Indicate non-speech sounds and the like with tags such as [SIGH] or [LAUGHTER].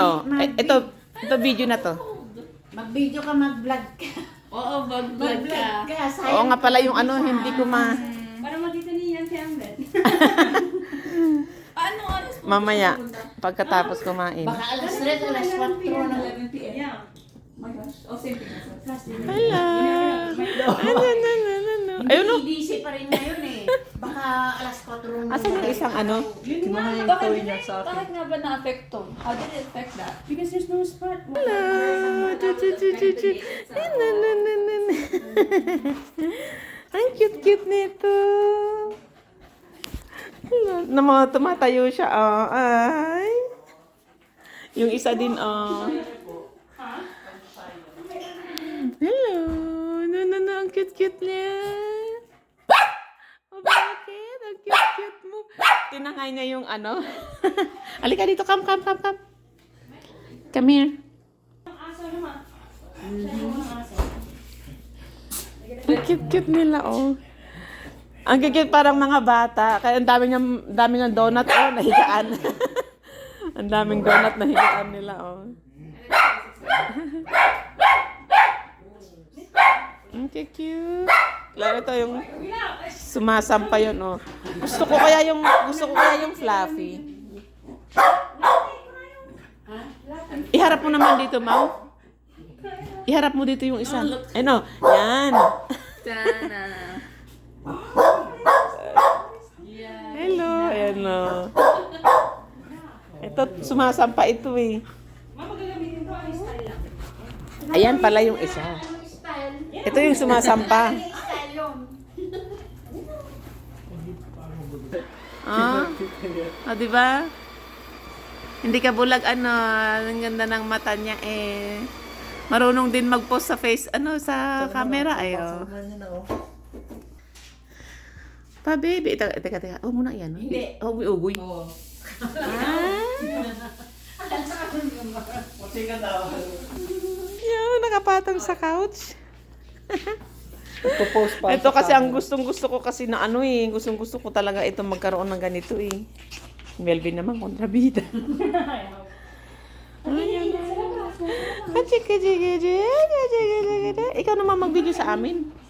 Oh, eh, ito, ito video na to. Mag-video ka, mag-vlog ka. Oo, mag-vlog Mag-vlog ka. ka. sayang Oo nga pala yung ka ano, hindi ko ma... Para makita niya yan si Ambet. Ano oras po? Mamaya, pagkatapos kumain. Baka alas 3, alas 4 na. 11 p.m. Yeah. My gosh. Oh, same thing. Hello! Ano, ano, ano, ano. Ayun o. Hindi busy pa rin ngayon eh. Baka alas 4 na. Asan yung isang ano? Yun nga. Bakit, bakit nga ba na-affect to? How did it affect that? Because there's no spot. Hello! Chu, chu, chu, chu, chu. Ang cute-cute nito. Hello. Na mga tumatayo siya, oh. Ay. Yung isa din, oh. Hello. No, no, no. Ang cute-cute niya. Oh, bakit? Cute-cute mo. Tinangay niya yung ano. [LAUGHS] Alika dito. Come, come, come, come. Come here. Ang cute-cute nila, oh. Ang cute parang mga bata. Kaya ang dami niyang, dami ng donut, oh, nahigaan. [LAUGHS] ang daming donut na higaan nila, oh. [LAUGHS] Ang cute. Lalo ito yung sumasampa yun, oh. Gusto ko kaya yung, gusto ko kaya yung fluffy. Iharap mo naman dito, Mau. Iharap mo dito yung isa. Ano? Yan. Hello. Ayan o. Ito, sumasampa ito eh. Ayan pala yung isa. Ito yung sumasampa. Yun. Ah, oh, di ba? Hindi ka bulag ano, ang ganda ng mata niya eh. Marunong din mag-post sa face, ano, sa camera ay oh. Pa baby, teka, teka, teka. Oh, muna yan. Hindi. Oh, ugoy, ugoy. Oo. Yan, nakapatang sa couch. [LAUGHS] Popost pa. Ito kasi ang gustong gusto ko kasi na ano eh. Gustong gusto ko talaga ito magkaroon ng ganito eh. Melvin naman kontrabida. Ikaw naman mag-video sa amin.